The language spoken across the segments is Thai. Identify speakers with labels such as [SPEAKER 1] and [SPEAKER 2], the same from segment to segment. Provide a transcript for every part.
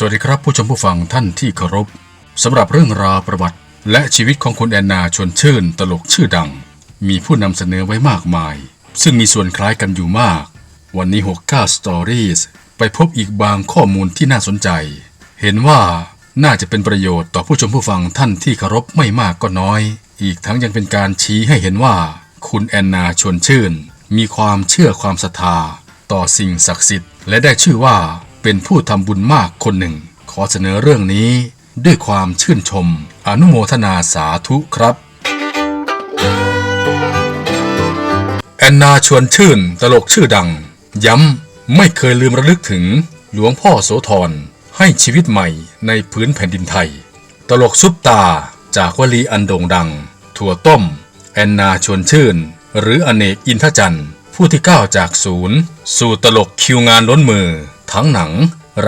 [SPEAKER 1] สวัสดีครับผู้ชมผู้ฟังท่านที่เคารพสำหรับเรื่องราวประวัติ และชีวิตของคุณแอนนาชวนชื่นตลกชื่อดัง มีผู้นำเสนอไว้มากมาย ซึ่งมีส่วนคล้ายกันอยู่มาก วันนี้ 69 Stories ไปพบอีกบางข้อมูลที่น่าสนใจ เห็นว่าน่าจะเป็นประโยชน์ต่อผู้ชมผู้ฟังท่านที่เคารพไม่มากก็น้อย อีกทั้งยังเป็นการชี้ให้เห็นว่า คุณแอนนาชวนชื่น มีความเชื่อความศรัทธา ต่อสิ่งศักดิ์สิทธิ์และได้ชื่อว่า เป็นผู้ทำบุญมากคนหนึ่ง ขอเสนอเรื่องนี้ด้วยความชื่นชม อนุโมทนาสาธุครับ แอนนาชวนชื่นตลกชื่อดัง ย้ำไม่เคยลืมระลึกถึงหลวงพ่อโสธรให้ชีวิตใหม่ในพื้นแผ่นดินไทย ตลกซุปตาจากวลีอันโด่งดัง ถั่วต้ม แอนนาชวนชื่น หรืออเนกอินทจันทร์ผู้ที่ก้าวจากศูนย์ สู่ตลกคิวงานล้นมือ ทั้งหนัง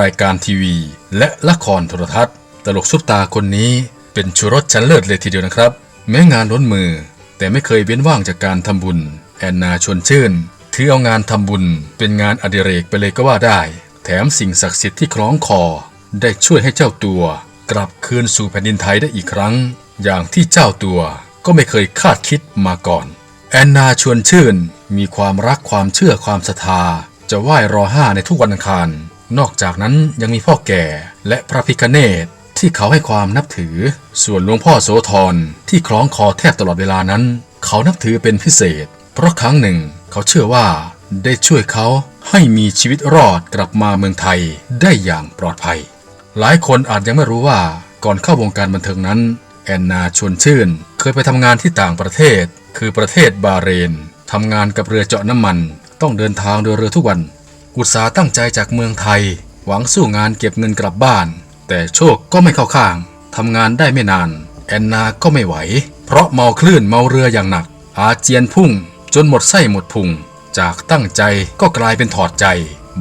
[SPEAKER 1] รายการทีวี และละครโทรทัศน์ ตลกซุปตาคนนี้เป็นชูรสชั้นเลิศเลยทีเดียวนะครับ แม้งานล้นมือ แต่ไม่เคยเว้นว่างจากการทำบุญ แอนนาชวนชื่น ถือเอางานทำบุญ เป็นงานอดิเรกไปเลยก็ว่าได้ แถมสิ่งศักดิ์สิทธิ์ที่คล้องคอ ได้ช่วยให้เจ้าตัว กลับคืนสู่แผ่นดินไทยได้อีกครั้ง อย่างที่เจ้าตัวก็ไม่เคยคาดคิดมาก่อน แอนนาชวนชื่น มีความรักความเชื่อความศรัทธา จะไหว้รอห้าในทุกวันอังคาร นอกจากนั้นยังมีพ่อแก่และพระพิคเนตที่เขาให้ความนับถือ ส่วนหลวงพ่อโสธรที่คล้องคอแทบตลอดเวลานั้น เขานับถือเป็นพิเศษ เพราะครั้งหนึ่งเขาเชื่อว่าได้ช่วยเขาให้มีชีวิตรอดกลับมาเมืองไทยได้อย่างปลอดภัย หลายคนอาจยังไม่รู้ว่าก่อนเข้าวงการบันเทิงนั้น แอนนาชวนชื่น เคยไปทำงานที่ต่างประเทศ คือประเทศบาเรนทำงานกับเรือเจาะน้ำมัน ต้องเดินทางโดยเรือทุกวัน อุตสาหตั้งใจจากเมืองไทย หวังสู้งานเก็บเงินกลับบ้าน แต่โชคก็ไม่เข้าข้างทำงานได้ไม่นาน แอนนาก็ไม่ไหว เพราะเมาคลื่นเมาเรืออย่างหนัก อาเจียนพุ่ง จนหมดไส้หมดพุง จากตั้งใจก็กลายเป็นถอดใจ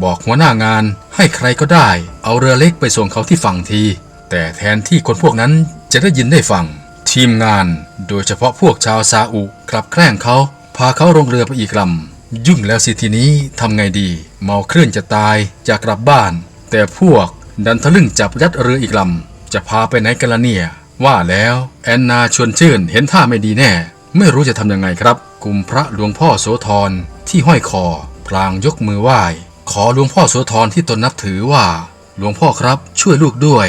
[SPEAKER 1] บอกหัวหน้างานให้ใครก็ได้ เอาเรือเล็กไปส่งเขาที่ฝั่งที แต่แทนที่คนพวกนั้นจะได้ยินได้ฟัง ทีมงาน โดยเฉพาะพวกชาวซาอุกลับแกล้งเขาพาเขาลงเรือไปอีกลำ ยุ่งแล้วสิทีนี้ทำไงดี เมาเคลื่อนจะตายอยากกลับบ้าน แต่พวกดันทะลึ่งจับยัดเรืออีกลำจะพาไปไหนกันละเนี่ย ว่าแล้วแอนนาชวนชื่นเห็นท่าไม่ดีแน่ ไม่รู้จะทำยังไงครับกลุ่มพระหลวงพ่อโสธรที่ห้อยคอ พลางยกมือไหว้ ขอหลวงพ่อโสธรที่ตนนับถือว่า หลวงพ่อครับช่วยลูกด้วย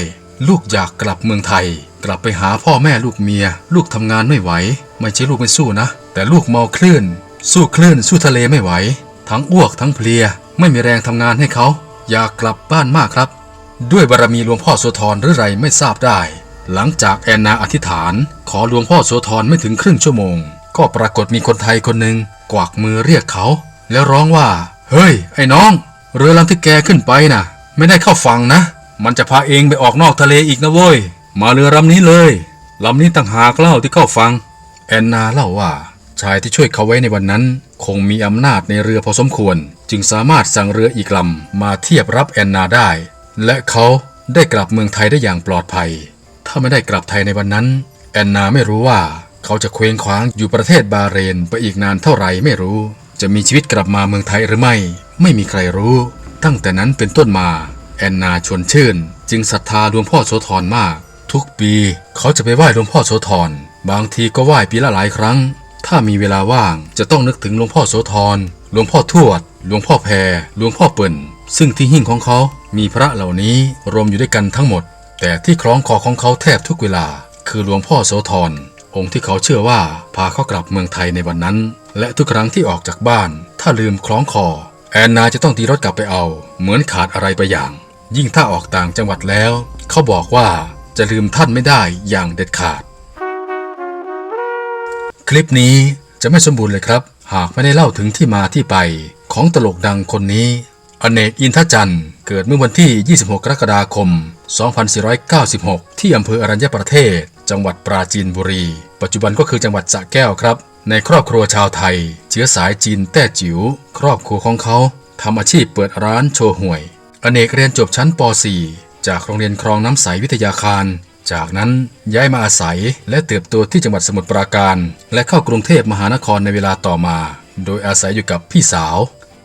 [SPEAKER 1] ลูกอยากกลับเมืองไทย กลับไปหาพ่อแม่ลูกเมีย ลูกทำงานไม่ไหว ไม่ใช่ลูกไม่สู้นะ แต่ลูกเมาคลื่น สู้คลื่นสู้ทะเลไม่ไหว ทั้งอ้วกทั้งเพลีย ไม่มีแรงทำงานให้เขา อยากกลับบ้านมากครับ ด้วยบารมีหลวงพ่อโสธรหรือไรไม่ทราบได้ หลังจากแอนนาอธิษฐาน ขอหลวงพ่อโสธรไม่ถึงครึ่งชั่วโมง ก็ปรากฏมีคนไทยคนหนึ่งกวักมือเรียกเขา แล้วร้องว่า เฮ้ย ไอ้น้อง เรือลำที่แกขึ้นไปน่ะ ไม่ได้เข้าฝั่งนะ มันจะพาเองไปออกนอกทะเลอีกนะเว้ยมาเรือลำนี้เลยลำนี้ต่างหากเล่าที่เข้าฟัง แอนนาเล่าว่า ชายที่ช่วยเขาไว้ในวันนั้น คงมีอำนาจในเรือพอสมควร จึงสามารถสั่งเรืออีกลำมาเทียบรับแอนนาได้ และเขาได้กลับเมืองไทยได้อย่างปลอดภัย ถ้าไม่ได้กลับไทยในวันนั้น แอนนาไม่รู้ว่าเขาจะเคว้งคว้างอยู่ประเทศบาเรนไปอีกนานเท่าไหร่ไม่รู้ จะมีชีวิตกลับมาเมืองไทยหรือไม่ ไม่มีใครรู้ ตั้งแต่นั้นเป็นต้นมา แอนนาชวนชื่น จึงศรัทธาหลวงพ่อโสธรมาก ทุกปีเขาจะไปไหว้หลวงพ่อโสธรบางทีก็ไหว้ปีละหลายครั้ง ถ้ามีเวลาว่างจะต้องนึกถึงหลวงพ่อโสธร หลวงพ่อทวด หลวงพ่อแพร หลวงพ่อเปิ่น ซึ่งที่หิ้งของเขา มีพระเหล่านี้รวมอยู่ด้วยกันทั้งหมด แต่ที่คล้องคอของเขาแทบทุกเวลา คือหลวงพ่อโสธร องค์ที่เขาเชื่อว่าพาเขากลับเมืองไทยในวันนั้น และทุกครั้งที่ออกจากบ้าน ถ้าลืมคล้องคอ แอนนาจะต้องตีรถกลับไปเอา เหมือนขาดอะไรไปอย่าง ยิ่งถ้าออกต่างจังหวัดแล้ว เขาบอกว่าจะลืมท่านไม่ได้อย่างเด็ดขาด คลิปนี้จะไม่สมบูรณ์เลยครับ หากไม่ได้เล่าถึงที่มาที่ไป ของตลกดังคนนี้ อเนกอินทจันทร์ เกิดเมื่อวันที่ 26 กรกฎาคม 2496 ที่อำเภออรัญญประเทศ จังหวัดปราจีนบุรี ปัจจุบันก็คือจังหวัดสระแก้วครับ ในครอบครัวชาวไทย เชื้อสายจีนแต้จิ๋ว ครอบครัวของเขาทำอาชีพเปิดร้านโชว์หวย อเนกเรียนจบชั้นป .4 จากโรงเรียนครองน้ำใสวิทยาคาร จากนั้นย้ายมาอาศัยและเติบโตที่จังหวัดสมุทรปราการ และเข้ากรุงเทพมหานครในเวลาต่อมา โดยอาศัยอยู่กับพี่สาว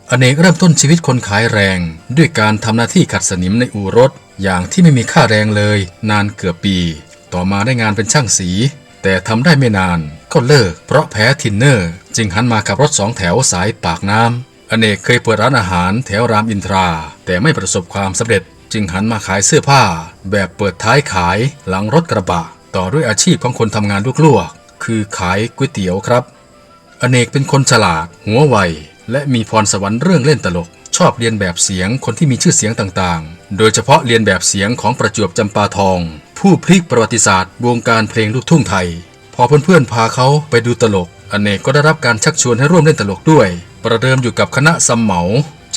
[SPEAKER 1] อเนกเริ่มต้นชีวิตคนขายแรง ด้วยการทำหน้าที่ขัดสนิมในอู่รถ อย่างที่ไม่มีค่าแรงเลย นานเกือบปี ต่อมาได้งานเป็นช่างสี แต่ทำได้ไม่นานก็เลิก เพราะแพ้ทินเนอร์ จึงหันมาขับรถสองแถวสายปากน้ำอเนกเคยเปิดร้านอาหารแถวรามอินทรา แต่ไม่ประสบความสำเร็จ จึงหันมาขายเสื้อผ้า แบบเปิดท้ายขายหลังรถกระบะ ต่อด้วยอาชีพของคนทำงานลวกๆ คือขายก๋วยเตี๋ยวครับ อเนกเป็นคนฉลาด หัวไว และมีพรสวรรค์เรื่องเล่นตลก ชอบเรียนแบบเสียงคนที่มีชื่อเสียงต่างๆ โดยเฉพาะเรียนแบบเสียงของประจวบจำปาทอง ผู้พลิกประวัติศาสตร์วงการเพลงลูกทุ่งไทย พอเพื่อนๆพาเขาไปดูตลก อเนกก็ได้รับการชักชวนให้ร่วมเล่นตลกด้วย ประเดิมอยู่กับคณะซัมเหมา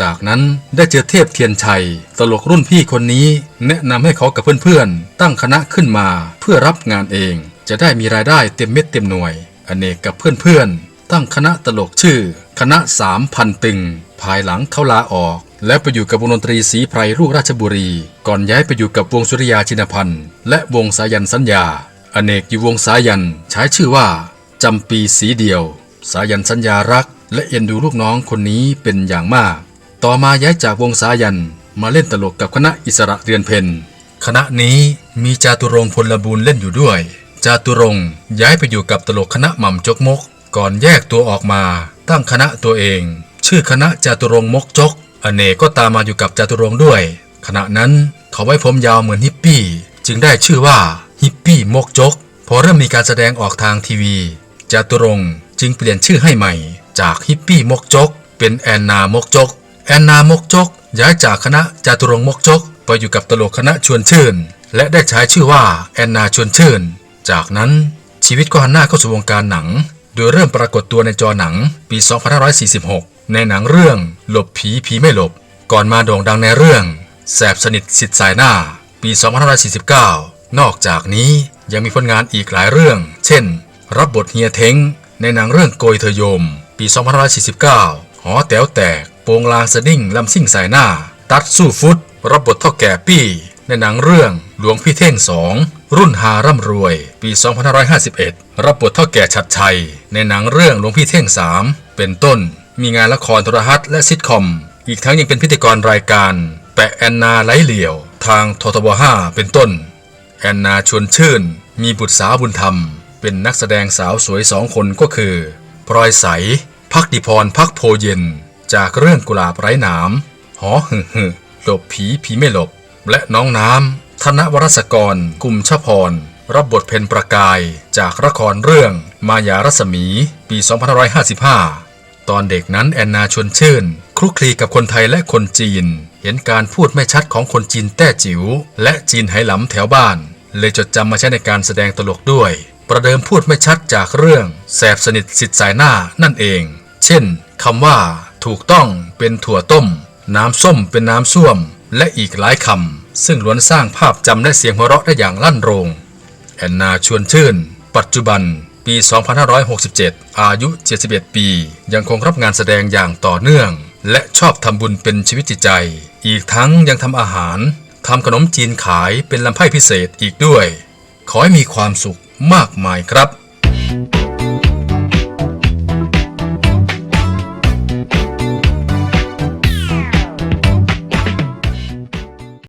[SPEAKER 1] จากนั้นได้เจอเทพเทียนชัย ตลกรุ่นพี่คนนี้ แนะนำให้เขากับเพื่อนๆ ตั้งคณะขึ้นมาเพื่อรับงานเอง จะได้มีรายได้เต็มเม็ดเต็มหน่วย อเนกกับเพื่อนๆ ตั้งคณะตลกชื่อ คณะสามพันตึง ภายหลังเขาลาออก แล้วไปอยู่กับวงดนตรีศรีไพรลูกราชบุรี ก่อนย้ายไปอยู่กับวงสุริยาชินพันธ์และวงสายันสัญญา อเนกอยู่วงสายันใช้ชื่อว่าจำปีสีเดียว สายันสัญญารัก และเอ็นดูลูกน้องคนนี้เป็นอย่างมาก ต่อมาย้ายจากวงสายันมาเล่นตลกกับคณะอิสระเรือนเพนคณะนี้มีจาตุรงพลบูลเล่นอยู่ด้วย จาตุรงย้ายไปอยู่กับตลกคณะหม่ำจกมก ก่อนแยกตัวออกมา ตั้งคณะตัวเอง ชื่อคณะจาตุรงมกจก อเนกก็ตามมาอยู่กับจาตุรงด้วย ขณะนั้นเขาไว้ผมยาวเหมือนฮิปปี้ จึงได้ชื่อว่าฮิปปี้มกจก พอเริ่มมีการแสดงออกทางทีวี จาตุรงจึงเปลี่ยนชื่อให้ใหม่ จากฮิปปี้มกจก เป็นแอนนามกจก แอนนามกจก ย้ายจากคณะจาตุรงมกจก ไปอยู่กับตลกคณะชวนชื่น และได้ใช้ชื่อว่าแอนนาชวนชื่น จากนั้นชีวิตก็หันหน้าเข้าสู่วงการหนัง โดยเริ่มปรากฏตัวในจอหนังปี 2546 ในหนังเรื่อง หลบผีผีไม่หลบ ก่อนมาโด่งดังในเรื่อง แสบสนิทสิทธิ์สายหน้า ปี 2549 นอกจากนี้ยังมีผลงานอีกหลายเรื่อง เช่น รับบทเฮียเท้งในหนังเรื่องโกยเธอโยม ปี 2549 หอแต๋วแตก ปงลางสดิ้งลำซิ่งสายหน้า ตัดสู้ฟุตรับบทเท่าแก่ปี้ ในหนังเรื่องหลวงพี่เท่งสองรุ่นหาร่ำรวย ปี 2551 รับบทเท่าแก่ชัดชัย ในหนังเรื่องหลวงพี่เท่งสามเป็นต้น มีงานละครโทรทัศน์และซิทคอม อีกทั้งยังเป็นพิธีกรรายการ แปะแอนนาไลเหลี่ยว ทางททบ5เป็นต้น แอนนาชวนชื่น มีบุตรสาวบุญธรรม เป็นนักแสดงสาวสวยสองคนก็คือพลอยใส พักดิพรพักโพเย็น จากเรื่องกุหลาบไร้หนาม หอหึหึหลบผีผีไม่หลบ และน้องน้ำธนวรศกร กุมชพร รับบทเพนประกาย จากละครเรื่อง มายารัศมี ปี 2555 ตอนเด็กนั้นแอนนาชวนชื่น คลุกคลีกับคนไทยและคนจีน เห็นการพูดไม่ชัดของคนจีนแต้จิ๋ว และจีนไหหลำแถวบ้าน เลยจดจำมาใช้ในการแสดงตลกด้วย ประเดิมพูดไม่ชัดจากเรื่อง แสบสนิทสิทธิ์สายหน้านั่นเอง เช่นคำว่า ถูกต้องเป็นถั่วต้ม น้ำส้มเป็นน้ำส้วม และอีกหลายคำซึ่งล้วนสร้างภาพจำและเสียงหัวเราะได้อย่างลั่นโรง แอนนาชวนชื่น ปัจจุบัน ปี 2567 อายุ 71 ปี ยังคงรับงานแสดงอย่างต่อเนื่อง และชอบทำบุญเป็นชีวิตจิตใจ อีกทั้งยังทำอาหารทำขนมจีนขายเป็นลำไพ่พิเศษอีกด้วย ขอให้มีความสุขมากมายครับ